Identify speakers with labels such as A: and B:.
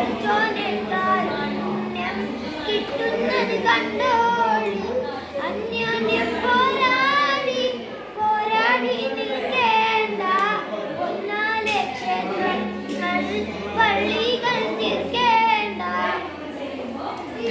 A: പഠിച്ചോനെ കാരുണ്യം കിട്ടുന്നത് കണ്ടോ?